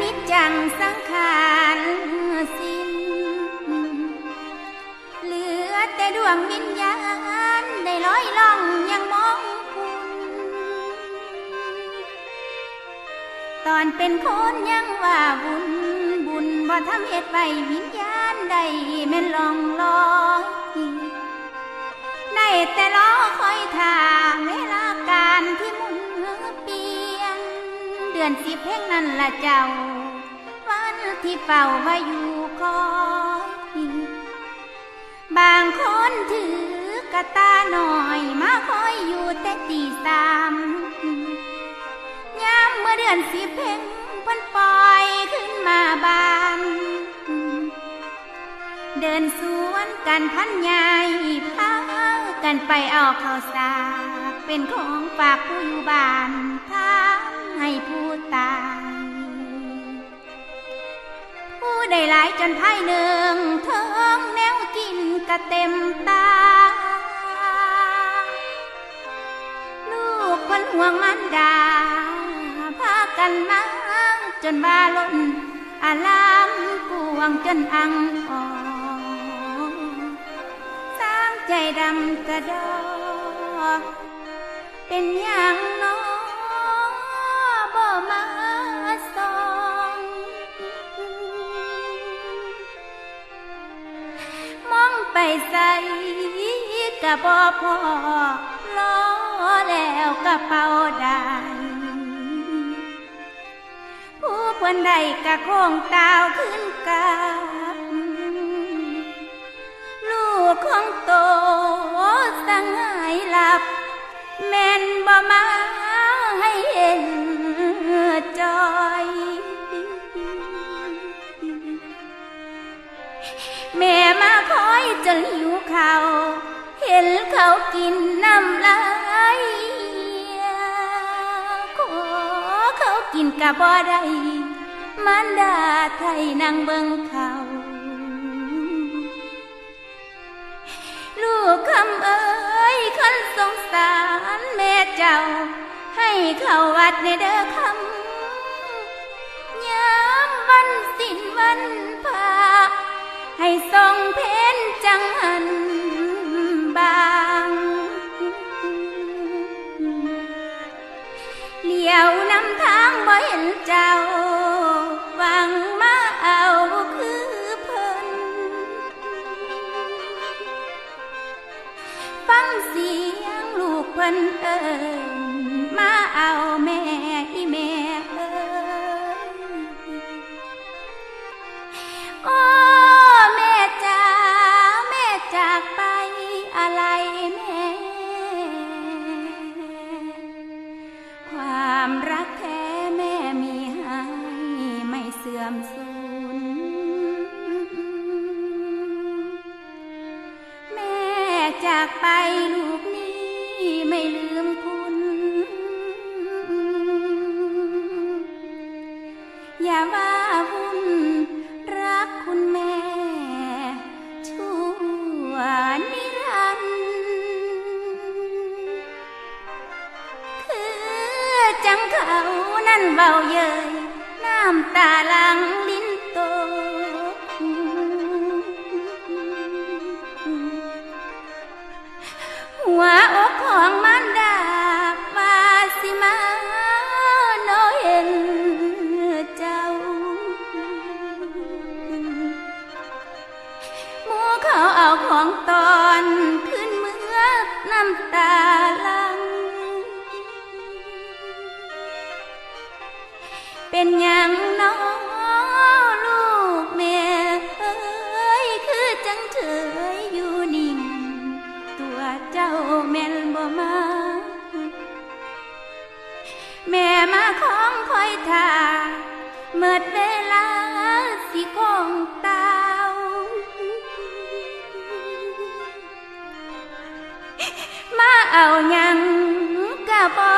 นิจจังสังขารสิ้น เหลือแต่ดวงวิญญาณได้ลอยล่องยังมองคุณ ตอนเป็นคนยังว่าบุญบุญบ่ทำเหตุไว้วิญญาณใดแม่นลองลอยได้แต่รอคอยทางเวลาการที่หมุนเปลี่ยนเดือนสิบเพ่งนั่นละเจ้า วันที่เป่าว่าอยู่คอยบางคนถือกระตาหน่อยมาคอยอยู่แต่ตีสามยามเมื่อเดือนสิบเพ่งเพิ่นปล่อยขึ้นมาบาน เดินสวนกันพันใหญ่พากันไปเอาข้าวสาเป็นของฝากผู้อยู่บ้านายจนไพ่หนึ่งเทิงแนวกินกะเต็มตา ลูกเพิ่นห่วงมันดาพากันมาจนบาล้นอารามกวงจนอังออสร้างใจดำกระดอเป็นอย่างน้ ใส่กะบ่พอล้อแล้วกระเป๋าได้ผู้เพิ่นใดกะโค้งตาวขึ้นกับ จนหิวเขาเห็นเขากินน้ำลายขอเขากินกะบ่ได้มันดาไทยนางเบิงเขา ลูกคำเอ้ยคนสงสารแม่เจ้า ให้เขาวัดในเด้อคำยามวันสิ้นวันพา ให้ทรงเพ้นจังหันบางเลี้ยวนำทางบ่เห็นเจ้าหวังมาเอาคือเพิ่นฟังเสียงลูกเพิ่นเอิญมาเอา จากไปลูกนี้ไม่ลืมคุณ อย่าว่าวุ่นรักคุณแม่ ชั่วนิรันดร์คือจังเขานั่นเบาเยยน้ำตาลังลิ้ อนขึ้นเมื่อน้ำตาลัง เป็นอย่างน้อลูกแม่เอ้ยคือจังเฉยอยู่นิ่ง ตัวเจ้าแม่นบ่มา แม่มาของคอยท่าเมื่อเวลาสิกอง เตาม